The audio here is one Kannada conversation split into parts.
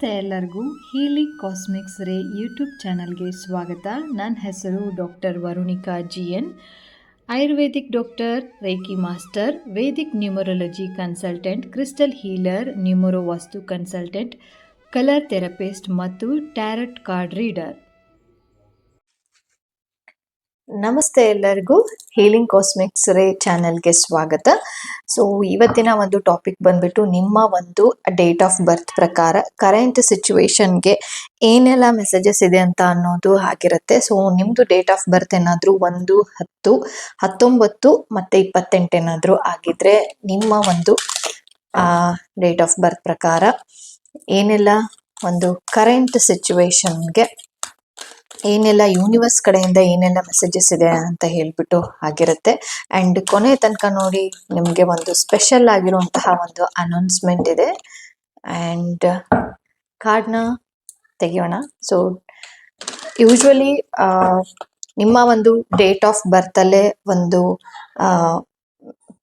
ನಮಸ್ತೆ ಎಲ್ಲರಿಗೂ ಹೀಲಿ ಕಾಸ್ಮಿಕ್ಸ್ ರೇ ಯೂಟ್ಯೂಬ್ ಚಾನಲ್ಗೆ ಸ್ವಾಗತ. ನನ್ನ ಹೆಸರು doctor Varunika G N ayurvedic doctor reiki master, vedic numerology consultant, crystal healer, numero vastu consultant, colour therapist ಮತ್ತು ಟ್ಯಾರಟ್ ಕಾರ್ಡ್ ರೀಡರ್. ನಮಸ್ತೆ ಎಲ್ಲರಿಗೂ. ಹೀಲಿಂಗ್ ಕಾಸ್ಮಿಕ್ಸ್ ರೇ ಚಾನೆಲ್ಗೆ ಸ್ವಾಗತ. ಸೊ ಇವತ್ತಿನ ಒಂದು ಟಾಪಿಕ್ ಬಂದ್ಬಿಟ್ಟು ನಿಮ್ಮ ಒಂದು ಡೇಟ್ ಆಫ್ ಬರ್ತ್ ಪ್ರಕಾರ ಕರೆಂಟ್ ಸಿಚುವೇಶನ್ಗೆ ಏನೆಲ್ಲ ಮೆಸೇಜಸ್ ಇದೆ ಅಂತ ಅನ್ನೋದು ಆಗಿರುತ್ತೆ ಸೊ ನಿಮ್ಮದು ಡೇಟ್ ಆಫ್ ಬರ್ತ್ ಏನಾದರೂ ಒಂದು ಹತ್ತು, ಹತ್ತೊಂಬತ್ತು ಮತ್ತು ಇಪ್ಪತ್ತೆಂಟು ಏನಾದರೂ ಆಗಿದ್ರೆ ನಿಮ್ಮ ಒಂದು ಡೇಟ್ ಆಫ್ ಬರ್ತ್ ಪ್ರಕಾರ ಏನೆಲ್ಲ ಒಂದು ಕರೆಂಟ್ ಸಿಚುವೇಶನ್ಗೆ ಏನೆಲ್ಲ ಯೂನಿವರ್ಸ್ ಕಡೆಯಿಂದ ಏನೆಲ್ಲ ಮೆಸೇಜಸ್ ಇದೆ ಅಂತ ಹೇಳ್ಬಿಟ್ಟು ಆಗಿರುತ್ತೆ. ಅಂಡ್ ಕೊನೆ ತನಕ ನೋಡಿ ನಿಮಗೆ ಒಂದು ಸ್ಪೆಷಲ್ ಆಗಿರುವಂತಹ ಒಂದು ಅನೌನ್ಸ್ಮೆಂಟ್ ಇದೆ. ಅಂಡ್ ಕಾರ್ಡ್ನ ತೆಗೆಯೋಣ. ಸೊ ಯೂಶ್ವಲಿ ನಿಮ್ಮ ಒಂದು ಡೇಟ್ ಆಫ್ ಬರ್ತಲ್ಲೇ ಒಂದು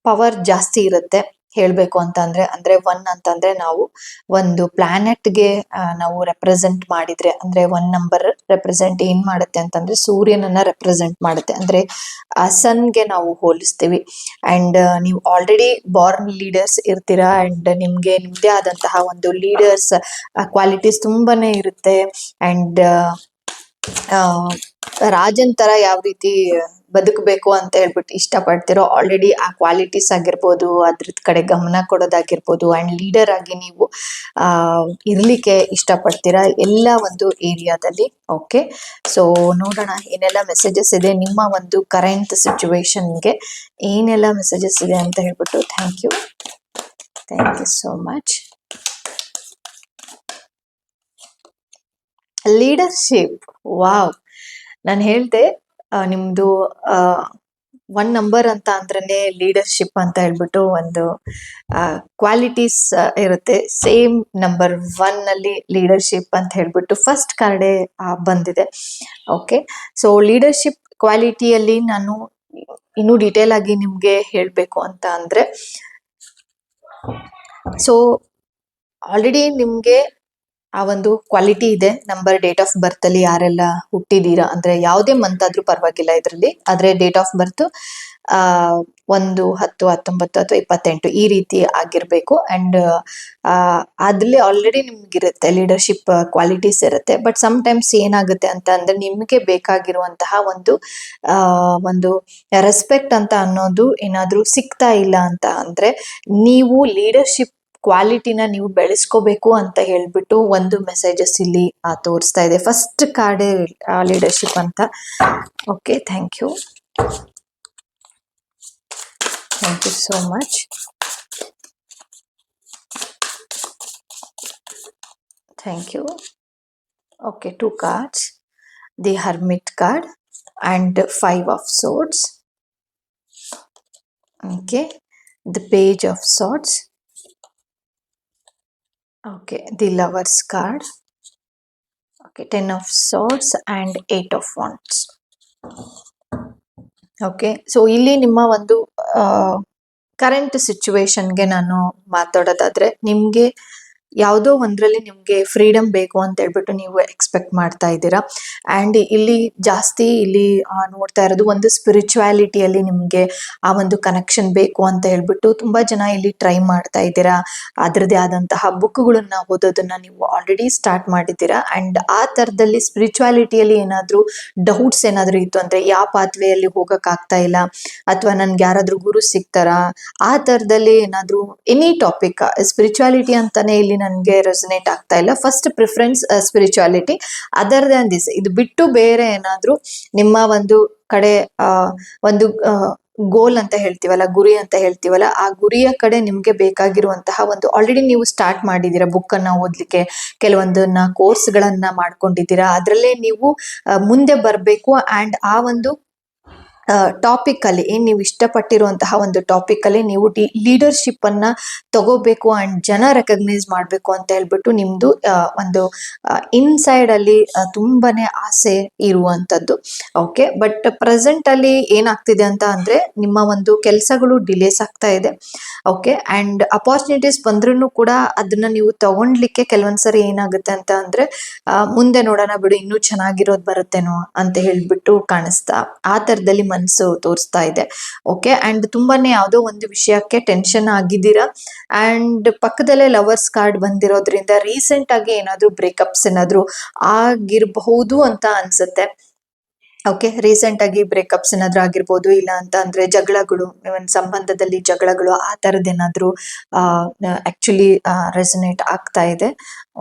ಪವರ್ ಜಾಸ್ತಿ ಇರುತ್ತೆ. ಹೇಳಬೇಕು ಅಂತ ಅಂದ್ರೆ ಅಂದ್ರೆ ಒನ್ ಅಂತಂದ್ರೆ ನಾವು ಒಂದು ಪ್ಲಾನೆಟ್ಗೆ ನಾವು ರೆಪ್ರೆಸೆಂಟ್ ಮಾಡಿದ್ರೆ, ಅಂದ್ರೆ ಒನ್ ನಂಬರ್ ರೆಪ್ರೆಸೆಂಟ್ ಏನ್ ಮಾಡುತ್ತೆ ಅಂತಂದ್ರೆ ಸೂರ್ಯನನ್ನ ರೆಪ್ರೆಸೆಂಟ್ ಮಾಡುತ್ತೆ. ಅಂದ್ರೆ ಆ ಸನ್ಗೆ ನಾವು ಹೋಲಿಸ್ತೀವಿ. ಅಂಡ್ ನೀವು ಆಲ್ರೆಡಿ ಬಾರ್ನ್ ಲೀಡರ್ಸ್ ಇರ್ತೀರಾ ಅಂಡ್ ನಿಮ್ಗೆ ನಿಮ್ದೇ ಆದಂತಹ ಒಂದು ಲೀಡರ್ಸ್ ಕ್ವಾಲಿಟೀಸ್ ತುಂಬಾನೇ ಇರುತ್ತೆ. ಅಂಡ್ ರಾಜನ್ ತರ ಯಾವ ರೀತಿ ಬದುಕಬೇಕು ಅಂತ ಹೇಳ್ಬಿಟ್ಟು ಇಷ್ಟಪಡ್ತಿರೋ ಆಲ್ರೆಡಿ ಆ ಕ್ವಾಲಿಟೀಸ್ ಆಗಿರ್ಬೋದು ಅದ್ರ ಕಡೆ ಗಮನ ಕೊಡೋದಾಗಿರ್ಬೋದು ಅಂಡ್ ಲೀಡರ್ ಆಗಿ ನೀವು ಇರ್ಲಿಕ್ಕೆ ಇಷ್ಟಪಡ್ತೀರಾ ಎಲ್ಲ ಒಂದು ಏರಿಯಾದಲ್ಲಿ ಓಕೆ ಸೊ ನೋಡೋಣ ಏನೆಲ್ಲ ಮೆಸೇಜಸ್ ಇದೆ ನಿಮ್ಮ ಒಂದು ಕರೆಂಟ್ ಸಿಚುವೇಶನ್ಗೆ ಏನೆಲ್ಲ ಮೆಸೇಜಸ್ ಇದೆ ಅಂತ ಹೇಳ್ಬಿಟ್ಟು thank you thank you so much leadership wow ನಾನು ಹೇಳ್ದೆ ನಿಮ್ದು ಒನ್ ನಂಬರ್ ಅಂತ ಅಂದ್ರೆ ಲೀಡರ್ಶಿಪ್ ಅಂತ ಹೇಳ್ಬಿಟ್ಟು ಒಂದು ಕ್ವಾಲಿಟೀಸ್ ಇರುತ್ತೆ. ಸೇಮ್ ನಂಬರ್ ಒನ್ ಅಲ್ಲಿ ಲೀಡರ್ಶಿಪ್ ಅಂತ ಹೇಳ್ಬಿಟ್ಟು ಫಸ್ಟ್ ಕಾರ್ಡೆ ಬಂದಿದೆ. ಓಕೆ ಸೊ ಲೀಡರ್ಶಿಪ್ ಕ್ವಾಲಿಟಿಯಲ್ಲಿ ನಾನು ಇನ್ನೂ ಡೀಟೇಲ್ ಆಗಿ ನಿಮ್ಗೆ ಹೇಳಬೇಕು ಅಂತ ಅಂದ್ರೆ ಸೊ ಆಲ್ರೆಡಿ ನಿಮ್ಗೆ ಆ ಒಂದು ಕ್ವಾಲಿಟಿ ಇದೆ. ನಂಬರ್ ಡೇಟ್ ಆಫ್ ಬರ್ತ್ ಅಲ್ಲಿ ಯಾರೆಲ್ಲ ಹುಟ್ಟಿದೀರಾ ಅಂದ್ರೆ ಯಾವುದೇ ಮಂತ್ ಆದ್ರೂ ಪರವಾಗಿಲ್ಲ ಇದರಲ್ಲಿ. ಆದ್ರೆ ಡೇಟ್ ಆಫ್ ಬರ್ತ್ ಆ, ಒಂದು, ಹತ್ತು, ಹತ್ತೊಂಬತ್ತು ಅಥವಾ ಇಪ್ಪತ್ತೆಂಟು ಈ ರೀತಿ ಆಗಿರ್ಬೇಕು. ಅಂಡ್ ಅದ್ರಲ್ಲಿ ಆಲ್ರೆಡಿ ನಿಮ್ಗಿರುತ್ತೆ ಲೀಡರ್ಶಿಪ್ ಕ್ವಾಲಿಟೀಸ್ ಇರುತ್ತೆ. ಬಟ್ ಸಮ್ ಟೈಮ್ಸ್ ಏನಾಗುತ್ತೆ ಅಂತ ಅಂದ್ರೆ ನಿಮ್ಗೆ ಬೇಕಾಗಿರುವಂತಹ ಒಂದು ಒಂದು ರೆಸ್ಪೆಕ್ಟ್ ಅಂತ ಅನ್ನೋದು ಏನಾದ್ರೂ ಸಿಗ್ತಾ ಇಲ್ಲ ಅಂತ ಅಂದ್ರೆ ನೀವು ಲೀಡರ್ಶಿಪ್ ಕ್ವಾಲಿಟಿನ ನೀವು ಬೆಳೆಸ್ಕೋಬೇಕು ಅಂತ ಹೇಳ್ಬಿಟ್ಟು ಒಂದು ಮೆಸೇಜಸ್ ಇಲ್ಲಿ ತೋರಿಸ್ತಾ ಇದೆ. ಫಸ್ಟ್ ಕಾರ್ಡೇ ಲೀಡರ್ಶಿಪ್ ಅಂತ. Okay thank you thank you so much thank you okay two cards the hermit card and five of swords okay the page of swords okay the lovers card okay ten of swords and eight of wands okay so ಇಲ್ಲಿ ನಿಮ್ಮ ಒಂದು ಕರೆಂಟ್ ಸಿಚುವೇಶನ್ಗೆ ನಾನು ಮಾತಾಡೋದಾದ್ರೆ, ನಿಮಗೆ ಯಾವುದೋ ಒಂದ್ರಲ್ಲಿ ನಿಮಗೆ ಫ್ರೀಡಮ್ ಬೇಕು ಅಂತ ಹೇಳ್ಬಿಟ್ಟು ನೀವು ಎಕ್ಸ್ಪೆಕ್ಟ್ ಮಾಡ್ತಾ ಇದ್ದೀರಾ. ಅಂಡ್ ಇಲ್ಲಿ ಜಾಸ್ತಿ ಇಲ್ಲಿ ನೋಡ್ತಾ ಇರೋದು ಒಂದು ಸ್ಪಿರಿಚುವಾಲಿಟಿಯಲ್ಲಿ ನಿಮಗೆ ಆ ಒಂದು ಕನೆಕ್ಷನ್ ಬೇಕು ಅಂತ ಹೇಳ್ಬಿಟ್ಟು ತುಂಬಾ ಜನ ಇಲ್ಲಿ ಟ್ರೈ ಮಾಡ್ತಾ ಇದ್ದೀರಾ. ಅದರದೇ ಆದಂತಹ ಬುಕ್ಗಳನ್ನ ಓದೋದನ್ನ ನೀವು ಆಲ್ರೆಡಿ ಸ್ಟಾರ್ಟ್ ಮಾಡಿದ್ದೀರಾ. ಅಂಡ್ ಆ ತರದಲ್ಲಿ ಸ್ಪಿರಿಚುವಾಲಿಟಿಯಲ್ಲಿ ಏನಾದರೂ ಡೌಟ್ಸ್ ಏನಾದರೂ ಇತ್ತು ಅಂದ್ರೆ ಯಾವ ಪಾತ್ವೆಯಲ್ಲಿ ಹೋಗಕ್ ಆಗ್ತಾ ಇಲ್ಲ, ಅಥವಾ ನನ್ಗೆ ಯಾರಾದರೂ ಗುರು ಸಿಗ್ತಾರಾ, ಆ ತರದಲ್ಲಿ ಏನಾದರೂ ಎನಿ ಟಾಪಿಕ್ ಸ್ಪಿರಿಚುವಾಲಿಟಿ ಅಂತಾನೆ ಇಲ್ಲಿ ನನಗೆ ರೆಸನೇಟ್ ಆಗ್ತಾ ಇಲ್ಲ. First preference spirituality other than this ಇದು ಬಿಟ್ಟು ಬೇರೆ ಏನಾದ್ರೂ ನಿಮ್ಮ ಒಂದು ಕಡೆ ಒಂದು ಗೋಲ್ ಅಂತ ಹೇಳ್ತೀವಲ್ಲ, ಗುರಿ ಅಂತ ಹೇಳ್ತೀವಲ್ಲ, ಆ ಗುರಿಯ ಕಡೆ ನಿಮ್ಗೆ ಬೇಕಾಗಿರುವಂತಹ ಒಂದು ಆಲ್ರೆಡಿ ನೀವು ಸ್ಟಾರ್ಟ್ ಮಾಡಿದ್ದೀರಾ ಬುಕ್ ಅನ್ನ ಓದ್ಲಿಕ್ಕೆ, ಕೆಲವೊಂದನ್ನ ಕೋರ್ಸ್ ಗಳನ್ನ ಮಾಡ್ಕೊಂಡಿದ್ದೀರಾ, ಅದ್ರಲ್ಲೇ ನೀವು ಮುಂದೆ ಬರ್ಬೇಕು ಅಂಡ್ ಆ ಒಂದು ಟಾಪಿಕ್ ಅಲ್ಲಿ ಏನ್ ನೀವು ಇಷ್ಟಪಟ್ಟಿರುವಂತಹ ಒಂದು ಟಾಪಿಕ್ ಅಲ್ಲಿ ನೀವು ಲೀಡರ್ಶಿಪ್ ಅನ್ನ ತಗೋಬೇಕು ಅಂಡ್ ಜನ ರೆಕಗ್ನೈಸ್ ಮಾಡಬೇಕು ಅಂತ ಹೇಳ್ಬಿಟ್ಟು ನಿಮ್ದು ಆ, ಒಂದು ಇನ್ಸೈಡ್ ಅಲ್ಲಿ ತುಂಬಾನೇ ಆಸೆ ಇರುವಂತದ್ದು. ಓಕೆ ಬಟ್ ಪ್ರೆಸೆಂಟ್ ಅಲ್ಲಿ ಏನಾಗ್ತಿದೆ ಅಂತ ಅಂದ್ರೆ ನಿಮ್ಮ ಒಂದು ಕೆಲಸಗಳು ಡಿಲೇಸ್ ಆಗ್ತಾ ಇದೆ. ಓಕೆ ಅಂಡ್ ಅಪಾರ್ಚುನಿಟೀಸ್ ಬಂದ್ರೂ ಕೂಡ ಅದನ್ನ ನೀವು ತಗೊಂಡ್ಲಿಕ್ಕೆ ಕೆಲವೊಂದ್ಸರಿ ಏನಾಗುತ್ತೆ ಅಂತ ಅಂದ್ರೆ ಮುಂದೆ ನೋಡೋಣ ಬಿಡು ಇನ್ನೂ ಚೆನ್ನಾಗಿರೋದು ಬರುತ್ತೇನೋ ಅಂತ ಹೇಳ್ಬಿಟ್ಟು ಕಾಣಿಸ್ತಾ ಆ ತರದಲ್ಲಿ ಮನಸ್ಸು ತೋರಿಸ್ತಾ ಇದೆ. ಓಕೆ ಅಂಡ್ ತುಂಬಾನೇ ಯಾವುದೋ ಒಂದು ವಿಷಯಕ್ಕೆ ಟೆನ್ಷನ್ ಆಗಿದ್ದೀರಾ? ಅಂಡ್ ಪಕ್ಕದಲ್ಲೇ ಲವರ್ಸ್ ಕಾರ್ಡ್ ಬಂದಿರೋದ್ರಿಂದ ರೀಸೆಂಟ್ ಆಗಿ ಏನಾದ್ರೂ ಬ್ರೇಕಪ್ಸ್ ಏನಾದ್ರೂ ಆಗಿರಬಹುದು ಅಂತ ಅನ್ಸುತ್ತೆ. ಓಕೆ ರೀಸೆಂಟ್ ಆಗಿ ಬ್ರೇಕಪ್ಸ್ ಏನಾದ್ರು ಆಗಿರ್ಬೋದು, ಇಲ್ಲ ಅಂತ ಅಂದ್ರೆ ಜಗಳಗಳು ಇವನ್ ಸಂಬಂಧದಲ್ಲಿ ಜಗಳಗಳು, ಆ ತರದ್ ಏನಾದ್ರೂ ಆಕ್ಚುಲಿ ರೆಸನೇಟ್ ಆಗ್ತಾ ಇದೆ.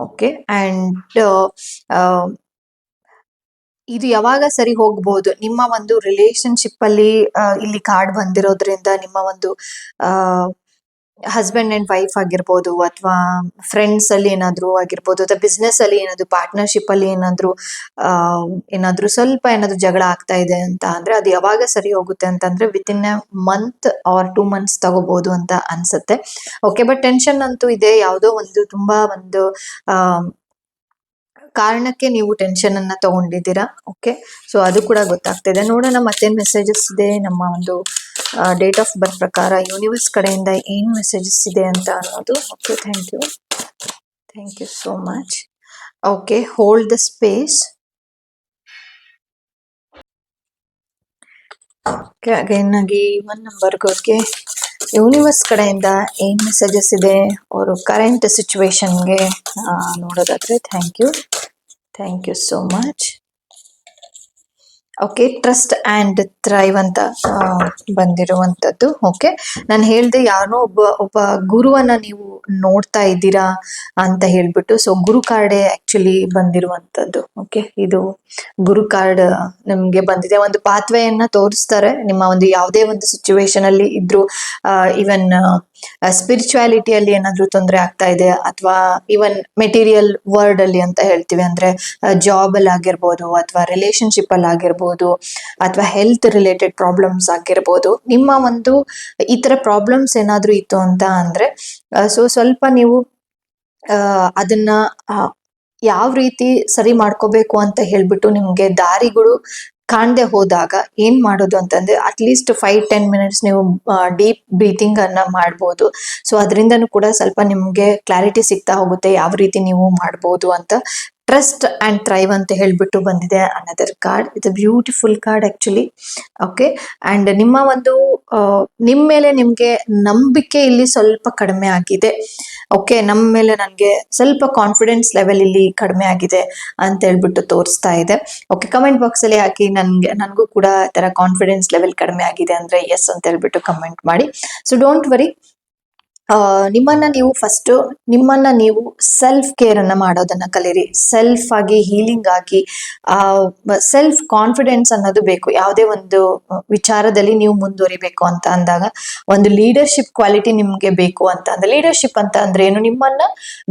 ಓಕೆ ಅಂಡ್ ಇದು ಯಾವಾಗ ಸರಿ ಹೋಗಬಹುದು ನಿಮ್ಮ ಒಂದು ರಿಲೇಶನ್ಶಿಪ್ ಅಲ್ಲಿ ಇಲ್ಲಿ ಕಾರ್ಡ್ ಬಂದಿರೋದ್ರಿಂದ ನಿಮ್ಮ ಒಂದು ಹಸ್ಬೆಂಡ್ ಅಂಡ್ ವೈಫ್ ಆಗಿರ್ಬೋದು ಅಥವಾ ಫ್ರೆಂಡ್ಸ್ ಅಲ್ಲಿ ಏನಾದ್ರು ಆಗಿರ್ಬೋದು, ಅಥವಾ ಬಿಸ್ನೆಸ್ ಅಲ್ಲಿ ಏನಾದ್ರು ಪಾರ್ಟ್ನರ್ಶಿಪ್ ಅಲ್ಲಿ ಏನಾದ್ರು ಏನಾದ್ರು ಸ್ವಲ್ಪ ಏನಾದ್ರು ಜಗಳ ಆಗ್ತಾ ಇದೆ ಅಂತ ಅಂದ್ರೆ ಅದು ಯಾವಾಗ ಸರಿ ಹೋಗುತ್ತೆ ಅಂತಂದ್ರೆ within a month or two months ತಗೋಬಹುದು ಅಂತ ಅನ್ಸುತ್ತೆ. ಓಕೆ ಬಟ್ ಟೆನ್ಷನ್ ಅಂತೂ ಇದೆ. ಯಾವುದೋ ಒಂದು ತುಂಬಾ ಒಂದು ಕಾರಣಕ್ಕೆ ನೀವು ಟೆನ್ಷನ್ ಅನ್ನ ತಗೊಂಡಿದ್ದೀರಾ? ಓಕೆ ಸೊ ಅದು ಕೂಡ ಗೊತ್ತಾಗ್ತಿದೆ. ನೋಡೋಣ ಮತ್ತೇನ್ ಮೆಸೇಜಸ್ ಇದೆ. ನಮ್ಮ ಒಂದು ಡೇಟ್ ಆಫ್ ಬರ್ತ್ ಪ್ರಕಾರ ಯೂನಿವರ್ಸ್ ಕಡೆಯಿಂದ ಏನ್ ಮೆಸೇಜಸ್ ಇದೆ ಅಂತ ಅನ್ನೋದು. Okay thank you thank you so much okay hold the space okay again ಆಗಿ ಒನ್ ನಂಬರ್ಗೋರ್ಗೆ ಯೂನಿವರ್ಸ್ ಕಡೆಯಿಂದ ಏನ್ ಮೆಸೇಜಸ್ ಇದೆ? ಅವರು ಕರೆಂಟ್ ಸಿಚುವೇಶನ್ಗೆ ನೋಡೋದಾದ್ರೆ thank you thank you so much okay trust and thrive ಅಂತ ಬಂದಿರುವಂತದ್ದು ಓಕೆ ನಾನು ಹೇಳ್ದೆ ಯಾರೋ ಒಬ್ಬ ಒಬ್ಬ ಗುರುವನ್ನ ನೀವು ನೋಡ್ತಾ ಇದ್ದೀರಾ ಅಂತ ಹೇಳ್ಬಿಟ್ಟು ಸೊ ಗುರು ಕಾರ್ಡೇ ಆಕ್ಚುಲಿ ಬಂದಿರುವಂಥದ್ದು. ಓಕೆ ಇದು ಗುರು ಕಾರ್ಡ್ ನಿಮ್ಗೆ ಬಂದಿದೆ. ಒಂದು ಪಾತ್ವೆಯನ್ನ ತೋರಿಸ್ತಾರೆ. ನಿಮ್ಮ ಒಂದು ಯಾವುದೇ ಒಂದು ಸಿಚುವೇಶನ್ ಅಲ್ಲಿ ಇದ್ರು ಇವನ್ ಸ್ಪಿರಿಚುವಾಲಿಟಿಯಲ್ಲಿ ಏನಾದ್ರೂ ತೊಂದರೆ ಆಗ್ತಾ ಇದೆ ಅಥವಾ ಇವನ್ ಮೆಟೀರಿಯಲ್ ವರ್ಡ್ ಅಲ್ಲಿ ಅಂತ ಹೇಳ್ತೀವಿ ಅಂದ್ರೆ ಜಾಬ್ ಅಲ್ಲಿ ಆಗಿರ್ಬೋದು ಅಥವಾ ರಿಲೇಶನ್ಶಿಪ್ ಅಲ್ಲಿ ಆಗಿರ್ಬೋದು ಅಥವಾ ಹೆಲ್ತ್ ರಿಲೇಟೆಡ್ ಪ್ರಾಬ್ಲಮ್ಸ್ ಆಗಿರ್ಬೋದು, ನಿಮ್ಮ ಒಂದು ಈ ತರ ಪ್ರಾಬ್ಲಮ್ಸ್ ಏನಾದ್ರೂ ಇತ್ತು ಅಂತ ಅಂದ್ರೆ ಸೊ ಸ್ವಲ್ಪ ನೀವು ಅದನ್ನ ಯಾವ ರೀತಿ ಸರಿ ಮಾಡ್ಕೋಬೇಕು ಅಂತ ಹೇಳ್ಬಿಟ್ಟು ನಿಮ್ಗೆ ದಾರಿಗಳು ಕಾಣದೆ ಹೋದಾಗ ಏನ್ ಮಾಡೋದು ಅಂತಂದ್ರೆ at least five ten minutes ನೀವು ಡೀಪ್ ಬ್ರೀತಿಂಗ್ ಅನ್ನ ಮಾಡ್ಬೋದು. ಸೊ ಅದರಿಂದನೂ ಕೂಡ ಸ್ವಲ್ಪ ನಿಮ್ಗೆ ಕ್ಲಾರಿಟಿ ಸಿಗ್ತಾ ಹೋಗುತ್ತೆ ಯಾವ ರೀತಿ ನೀವು ಮಾಡ್ಬೋದು ಅಂತ. ಟ್ರಸ್ಟ್ ಅಂಡ್ ಥ್ರೈವ್ ಅಂತ ಹೇಳ್ಬಿಟ್ಟು ಬಂದಿದೆ another card it's beautiful card actually okay and ನಿಮ್ಮ ಒಂದು ನಿಮ್ಮ ನಿಮ್ ಮೇಲೆ ನಿಮ್ಗೆ ನಂಬಿಕೆ ಇಲ್ಲಿ ಸ್ವಲ್ಪ ಕಡಿಮೆ ಆಗಿದೆ. ಓಕೆ ನಮ್ಮ ಮೇಲೆ ನನಗೆ ಸ್ವಲ್ಪ ಕಾನ್ಫಿಡೆನ್ಸ್ ಲೆವೆಲ್ ಇಲ್ಲಿ ಕಡಿಮೆ ಆಗಿದೆ ಅಂತ ಹೇಳ್ಬಿಟ್ಟು ತೋರಿಸ್ತಾ ಇದೆ. ಓಕೆ ಕಮೆಂಟ್ ಬಾಕ್ಸ್ ಅಲ್ಲಿ ಹಾಕಿ ನನ್ಗೆ, ನನಗೂ ಕೂಡ ತರ ಕಾನ್ಫಿಡೆನ್ಸ್ ಲೆವೆಲ್ ಕಡಿಮೆ ಆಗಿದೆ ಅಂದ್ರೆ ಎಸ್ ಅಂತ ಹೇಳ್ಬಿಟ್ಟು ಕಮೆಂಟ್ ಮಾಡಿ. ಸೊ ಡೋಂಟ್ ವರಿ ನಿಮ್ಮನ್ನ ನೀವು ಫಸ್ಟ್ ನಿಮ್ಮನ್ನ ನೀವು ಸೆಲ್ಫ್ ಕೇರ್ ಅನ್ನ ಮಾಡೋದನ್ನ ಕಲೀರಿ. ಸೆಲ್ಫ್ ಆಗಿ ಹೀಲಿಂಗ್ ಆಗಿ ಸೆಲ್ಫ್ ಕಾನ್ಫಿಡೆನ್ಸ್ ಅನ್ನೋದು ಬೇಕು. ಯಾವುದೇ ಒಂದು ವಿಚಾರದಲ್ಲಿ ನೀವು ಮುಂದುವರಿಬೇಕು ಅಂತ ಅಂದಾಗ, ಒಂದು ಲೀಡರ್ಶಿಪ್ ಕ್ವಾಲಿಟಿ ನಿಮ್ಗೆ ಬೇಕು ಅಂತ ಅಂದ್ರೆ ಲೀಡರ್ಶಿಪ್ ಅಂತ ಅಂದ್ರೆ ಏನು? ನಿಮ್ಮನ್ನ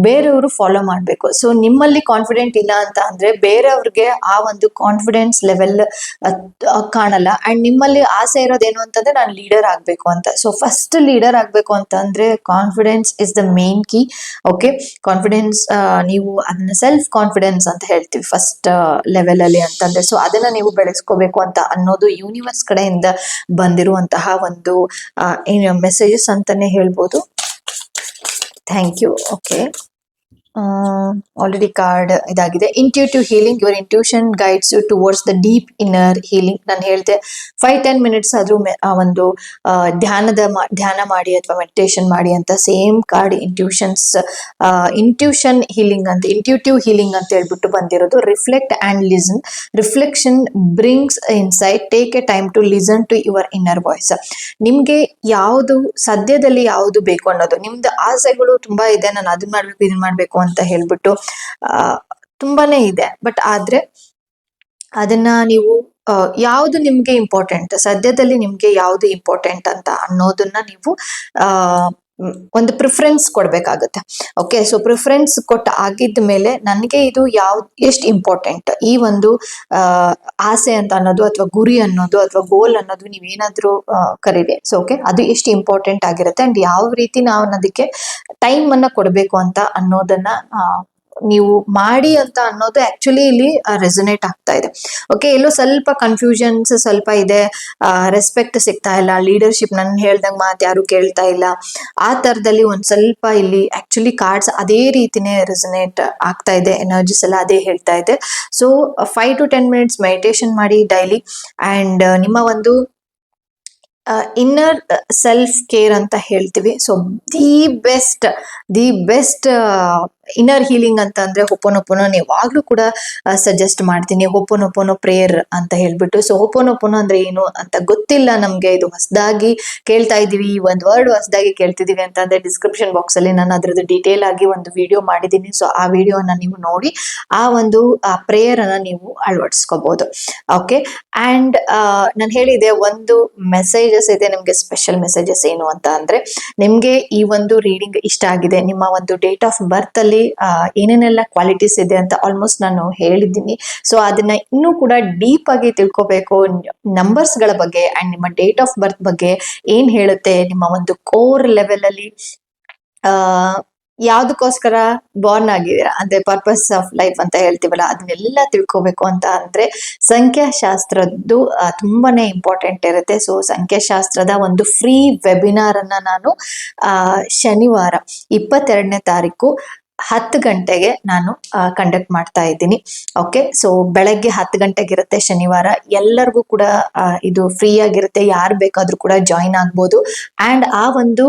ಬೇರೆಯವರು ಫಾಲೋ ಮಾಡಬೇಕು. ಸೊ ನಿಮ್ಮಲ್ಲಿ ಕಾನ್ಫಿಡೆಂಟ್ ಇಲ್ಲ ಅಂತ ಅಂದ್ರೆ ಬೇರೆಯವ್ರಿಗೆ ಆ ಒಂದು ಕಾನ್ಫಿಡೆನ್ಸ್ ಲೆವೆಲ್ ಕಾಣಲ್ಲ. ಅಂಡ್ ನಿಮ್ಮಲ್ಲಿ ಆಸೆ ಇರೋದೇನು ಅಂತಂದ್ರೆ, ನಾನು ಲೀಡರ್ ಆಗ್ಬೇಕು ಅಂತ. ಸೊ ಫಸ್ಟ್ ಲೀಡರ್ ಆಗ್ಬೇಕು ಅಂತ ಅಂದ್ರೆ confidence is the main key okay confidence ನೀವು ಅದನ್ನ ಸೆಲ್ಫ್ ಕಾನ್ಫಿಡೆನ್ಸ್ ಅಂತ ಹೇಳ್ತೀವಿ ಫಸ್ಟ್ ಲೆವೆಲ್ ಅಲ್ಲಿ ಅಂತಂದ್ರೆ. ಸೊ ಅದನ್ನ ನೀವು ಬೆಳೆಸ್ಕೋಬೇಕು ಅಂತ ಅನ್ನೋದು ಯೂನಿವರ್ಸ್ ಕಡೆಯಿಂದ ಬಂದಿರುವಂತಹ ಒಂದು ಮೆಸೇಜಸ್ ಅಂತಾನೆ ಹೇಳ್ಬೋದು. Thank you okay already card ಇದಾಗಿದೆ. Intuitive healing your intuition guides you towards the deep inner healing ನಾನು ಹೇಳಿದೆ ಫೈವ್ ಟೆನ್ ಮಿನಿಟ್ಸ್ ಆದ್ರೂ ಒಂದು ಧ್ಯಾನದ ಧ್ಯಾನ ಮಾಡಿ ಅಥವಾ ಮೆಡಿಟೇಷನ್ ಮಾಡಿ ಅಂತ same card intuitions intuition healing ಅಂತ ಇಂಟ್ಯೂಟಿವ್ ಹೀಲಿಂಗ್ ಅಂತ ಹೇಳ್ಬಿಟ್ಟು ಬಂದಿರೋದು. Reflect and listen reflection brings insight take a time to listen to your inner voice ನಿಮ್ಗೆ ಯಾವುದು, ಸದ್ಯದಲ್ಲಿ ಯಾವುದು ಬೇಕು ಅನ್ನೋದು, ನಿಮ್ದು ಆಸೆಗಳು ತುಂಬಾ ಇದೆ. ನಾನು ಅದನ್ನ ಮಾಡ್ಬೇಕು ಇದನ್ನ ಮಾಡ್ಬೇಕು ಅಂತ ಹೇಳ್ಬಿಟ್ಟು ಆ, ತುಂಬಾನೇ ಇದೆ. ಬಟ್ ಆದ್ರೆ ಅದನ್ನ ನೀವು ಯಾವುದು ನಿಮ್ಗೆ ಇಂಪಾರ್ಟೆಂಟ್ ಸದ್ಯದಲ್ಲಿ ನಿಮ್ಗೆ ಯಾವುದು ಇಂಪಾರ್ಟೆಂಟ್ ಅಂತ ಅನ್ನೋದನ್ನ ನೀವು ಒಂದು ಪ್ರಿಫರೆನ್ಸ್ ಕೊಡ್ಬೇಕಾಗತ್ತೆ. ಓಕೆ ಸೊ ಪ್ರಿಫರೆನ್ಸ್ ಕೊಟ್ಟ ಆಗಿದ್ದ ಮೇಲೆ ನನಗೆ ಇದು ಯಾವ, ಎಷ್ಟು ಇಂಪಾರ್ಟೆಂಟ್ ಈ ಒಂದು ಆಸೆ ಅಂತ ಅನ್ನೋದು ಅಥವಾ ಗುರಿ ಅನ್ನೋದು ಅಥವಾ ಗೋಲ್ ಅನ್ನೋದು ನೀವೇನಾದ್ರೂ ಕರೀರಿ. ಸೊ ಓಕೆ ಅದು ಎಷ್ಟು ಇಂಪಾರ್ಟೆಂಟ್ ಆಗಿರುತ್ತೆ? ಅಂಡ್ ಯಾವ ರೀತಿ ನಾವು ಅದಕ್ಕೆ ಟೈಮ್ ಅನ್ನ ಕೊಡಬೇಕು ಅಂತ ಅನ್ನೋದನ್ನ ನೀವು ಮಾಡಿ ಅಂತ ಅನ್ನೋದು ಆಕ್ಚುಲಿ ಇಲ್ಲಿ ರೆಸೊನೇಟ್ ಆಗ್ತಾ ಇದೆ. ಓಕೆ ಎಲ್ಲೋ ಸ್ವಲ್ಪ ಕನ್ಫ್ಯೂಷನ್ಸ್ ಸ್ವಲ್ಪ ಇದೆ. ರೆಸ್ಪೆಕ್ಟ್ ಸಿಗ್ತಾ ಇಲ್ಲ. ಲೀಡರ್ಶಿಪ್ ನನ್ ಹೇಳ್ದಂಗೆ ಮಾತು ಯಾರು ಕೇಳ್ತಾ ಇಲ್ಲ. ಆ ತರದಲ್ಲಿ ಒಂದ್ ಸ್ವಲ್ಪ ಇಲ್ಲಿ ಆಕ್ಚುಲಿ ಕಾರ್ಡ್ಸ್ ಅದೇ ರೀತಿನೇ ರೆಸನೇಟ್ ಆಗ್ತಾ ಇದೆ. ಎನರ್ಜಿಸ್ ಎಲ್ಲ ಅದೇ ಹೇಳ್ತಾ ಇದೆ. So five to ten minutes meditation ಮಾಡಿ ಡೈಲಿ ಅಂಡ್ ನಿಮ್ಮ ಒಂದು ಇನ್ನರ್ ಸೆಲ್ಫ್ ಕೇರ್ ಅಂತ ಹೇಳ್ತೀವಿ. So the best the best inner healing ಅಂತ ಅಂದ್ರೆ ಹೊಪ್ಪನೊಪ್ಪನೋ ಯಾವಾಗ್ಲೂ ಕೂಡ ಸಜೆಸ್ಟ್ ಮಾಡ್ತೀನಿ. ಹೊಪ್ಪನೊಪ್ಪನೋ ಪ್ರೇಯರ್ ಅಂತ ಹೇಳ್ಬಿಟ್ಟು. ಸೊ ಹೊಪ್ಪನೊಪ್ಪನೋ ಅಂದ್ರೆ ಏನು ಅಂತ ಗೊತ್ತಿಲ್ಲ ನಮ್ಗೆ. ಇದು ಹೊಸದಾಗಿ ಕೇಳ್ತಾ ಇದೀವಿ ಈ ಒಂದು ವರ್ಡ್ ಹೊಸದಾಗಿ ಕೇಳ್ತಿದೀವಿ ಅಂತ ಅಂದ್ರೆ ಡಿಸ್ಕ್ರಿಪ್ಷನ್ ಬಾಕ್ಸ್ ಅಲ್ಲಿ ನಾನು ಅದ್ರದ್ದು ಡೀಟೇಲ್ ಆಗಿ ಒಂದು ವಿಡಿಯೋ ಮಾಡಿದೀನಿ ಸೊ ಆ ವಿಡಿಯೋನ ನೀವು ನೋಡಿ, ಆ ಒಂದು ಪ್ರೇಯರ್ ಅನ್ನ ನೀವು ಅಳವಡಿಸ್ಕೋಬಹುದು ಓಕೆ ಅಂಡ್ ನಾನು ಹೇಳಿದೆ ಒಂದು ಮೆಸೇಜಸ್ ಇದೆ. ನಿಮ್ಗೆ ಸ್ಪೆಷಲ್ ಮೆಸೇಜಸ್ ಏನು ಅಂತ ಅಂದ್ರೆ, ನಿಮ್ಗೆ ಈ ಒಂದು ರೀಡಿಂಗ್ ಇಷ್ಟ ಆಗಿದೆ. ನಿಮ್ಮ ಒಂದು ಡೇಟ್ ಆಫ್ ಬರ್ತ್ ಅಲ್ಲಿ ಆ, ಏನೇನೆಲ್ಲ ಕ್ವಾಲಿಟೀಸ್ ಇದೆ ಅಂತ ಆಲ್ಮೋಸ್ಟ್ ನಾನು ಹೇಳಿದ್ದೀನಿ. ಸೊ ಅದನ್ನ ಇನ್ನೂ ಕೂಡ ಡೀಪ್ ಆಗಿ ತಿಳ್ಕೊಬೇಕು. ನಂಬರ್ಸ್ಗಳ ಬಗ್ಗೆ ಅಂಡ್ ನಿಮ್ಮ ಡೇಟ್ ಆಫ್ ಬರ್ತ್ ಬಗ್ಗೆ ಏನ್ ಹೇಳುತ್ತೆ ನಿಮ್ಮ ಒಂದು ಕೋರ್ ಲೆವೆಲ್ ಅಲ್ಲಿ ಆ ಯಾವ್ದಕ್ಕೋಸ್ಕರ ಬಾರ್ನ್ ಆಗಿದ್ದೀರಾ? ಅಂದ್ರೆ ಪರ್ಪಸ್ ಆಫ್ ಲೈಫ್ ಅಂತ ಹೇಳ್ತೀವಲ್ಲ ಅದನ್ನೆಲ್ಲ ತಿಳ್ಕೊಬೇಕು ಅಂತ ಅಂದ್ರೆ ಸಂಖ್ಯಾಶಾಸ್ತ್ರದ್ದು ತುಂಬಾನೇ ಇಂಪಾರ್ಟೆಂಟ್ ಇರುತ್ತೆ. ಸೊ ಸಂಖ್ಯಾಶಾಸ್ತ್ರದ ಒಂದು ಫ್ರೀ ವೆಬಿನಾರ್ ಅನ್ನ ನಾನು ಶನಿವಾರ ಇಪ್ಪತ್ತೆರಡನೇ ತಾರೀಕು ಹತ್ತು ಗಂಟೆಗೆ ನಾನು ಕಂಡಕ್ಟ್ ಮಾಡ್ತಾ ಇದ್ದೀನಿ. ಓಕೆ ಸೊ ಬೆಳಗ್ಗೆ ಹತ್ತು ಗಂಟೆಗೆ ಇರುತ್ತೆ ಶನಿವಾರ. ಎಲ್ಲರಿಗೂ ಕೂಡ ಇದು ಫ್ರೀ ಆಗಿರುತ್ತೆ. ಯಾರು ಬೇಕಾದ್ರೂ ಕೂಡ ಜಾಯಿನ್ ಆಗ್ಬೋದು. ಅಂಡ್ ಆ ಒಂದು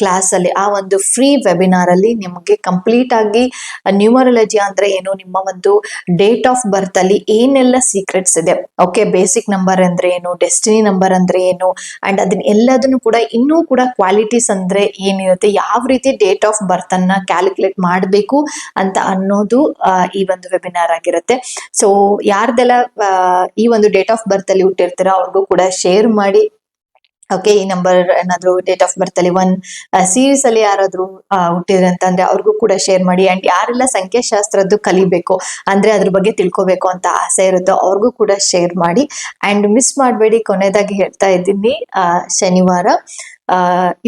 ಕ್ಲಾಸ್ ಅಲ್ಲಿ ಆ ಒಂದು ಫ್ರೀ ವೆಬಿನಾರ್ ಅಲ್ಲಿ ನಿಮಗೆ ಕಂಪ್ಲೀಟ್ ಆಗಿ ನ್ಯೂಮರಾಲಜಿ ಅಂದ್ರೆ ಏನು, ನಿಮ್ಮ ಒಂದು ಡೇಟ್ ಆಫ್ ಬರ್ತ್ ಅಲ್ಲಿ ಏನೆಲ್ಲ ಸೀಕ್ರೆಟ್ಸ್ ಇದೆ. ಓಕೆ ಬೇಸಿಕ್ ನಂಬರ್ ಅಂದ್ರೆ ಏನು ಡೆಸ್ಟಿನಿ ನಂಬರ್ ಅಂದ್ರೆ ಏನು ಅಂಡ್ ಅದನ್ನ ಎಲ್ಲದನ್ನು ಕೂಡ ಇನ್ನೂ ಕೂಡ ಕ್ವಾಲಿಟೀಸ್ ಅಂದ್ರೆ ಏನಿರುತ್ತೆ, ಯಾವ ರೀತಿ ಡೇಟ್ ಆಫ್ ಬರ್ತ್ ಅನ್ನ ಕ್ಯಾಲ್ಕುಲೇಟ್ ಮಾಡಬೇಕು ಅಂತ ಅನ್ನೋದು ಈ ಒಂದು ವೆಬಿನಾರ್ ಆಗಿರುತ್ತೆ. ಸೊ ಯಾರ್ದೆಲ್ಲ ಈ ಒಂದು ಡೇಟ್ ಆಫ್ ಬರ್ತ್ ಅಲ್ಲಿ ಹುಟ್ಟಿರ್ತೀರಾ ಅವ್ರಿಗೂ ಕೂಡ ಶೇರ್ ಮಾಡಿ. ಓಕೆ ಈ ನಂಬರ್ ಏನಾದ್ರು ಡೇಟ್ ಆಫ್ ಬರ್ತ್ ಅಲ್ಲಿ ಒನ್ ಸೀರೀಸ್ ಅಲ್ಲಿ ಯಾರಾದ್ರೂ ಹುಟ್ಟಿದ್ರೆ ಅಂತಂದ್ರೆ ಅವ್ರಿಗೂ ಕೂಡ ಶೇರ್ ಮಾಡಿ. ಅಂಡ್ ಯಾರೆಲ್ಲ ಸಂಖ್ಯಾಶಾಸ್ತ್ರದ್ದು ಕಲಿಬೇಕು ಅಂದ್ರೆ ಅದ್ರ ಬಗ್ಗೆ ತಿಳ್ಕೊಬೇಕು ಅಂತ ಆಸೆ ಇರುತ್ತೋ ಅವ್ರಿಗೂ ಕೂಡ ಶೇರ್ ಮಾಡಿ. ಅಂಡ್ ಮಿಸ್ ಮಾಡಬೇಡಿ ಕೊನೆಯದಾಗಿ ಹೇಳ್ತಾ ಇದ್ದೀನಿ ಶನಿವಾರ.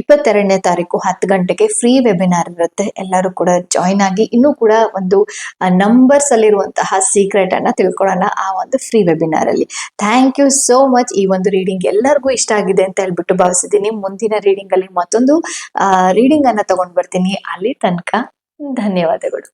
ಇಪ್ಪತ್ತೆರಡನೇ ತಾರೀಕು ಹತ್ತು ಗಂಟೆಗೆ ಫ್ರೀ ವೆಬಿನಾರ್ ಇರುತ್ತೆ. ಎಲ್ಲರೂ ಕೂಡ ಜಾಯಿನ್ ಆಗಿ ಇನ್ನೂ ಕೂಡ ಒಂದು ನಂಬರ್ಸ್ ಅಲ್ಲಿರುವಂತಹ ಸೀಕ್ರೆಟ್ ಅನ್ನ ತಿಳ್ಕೊಳ್ಳೋಣ ಆ ಒಂದು ಫ್ರೀ ವೆಬಿನಾರ್ ಅಲ್ಲಿ. ಥ್ಯಾಂಕ್ ಯು ಸೋ ಮಚ್ ಈ ಒಂದು ರೀಡಿಂಗ್ ಎಲ್ಲರಿಗೂ ಇಷ್ಟ ಆಗಿದೆ ಅಂತ ಹೇಳ್ಬಿಟ್ಟು ಭಾವಿಸಿದ್ದೀನಿ. ಮುಂದಿನ ರೀಡಿಂಗ್ ಅಲ್ಲಿ ಮತ್ತೊಂದು ರೀಡಿಂಗ್ ಅನ್ನ ತಗೊಂಡ್ ಬರ್ತೀನಿ. ಅಲ್ಲಿ ತನಕ ಧನ್ಯವಾದಗಳು.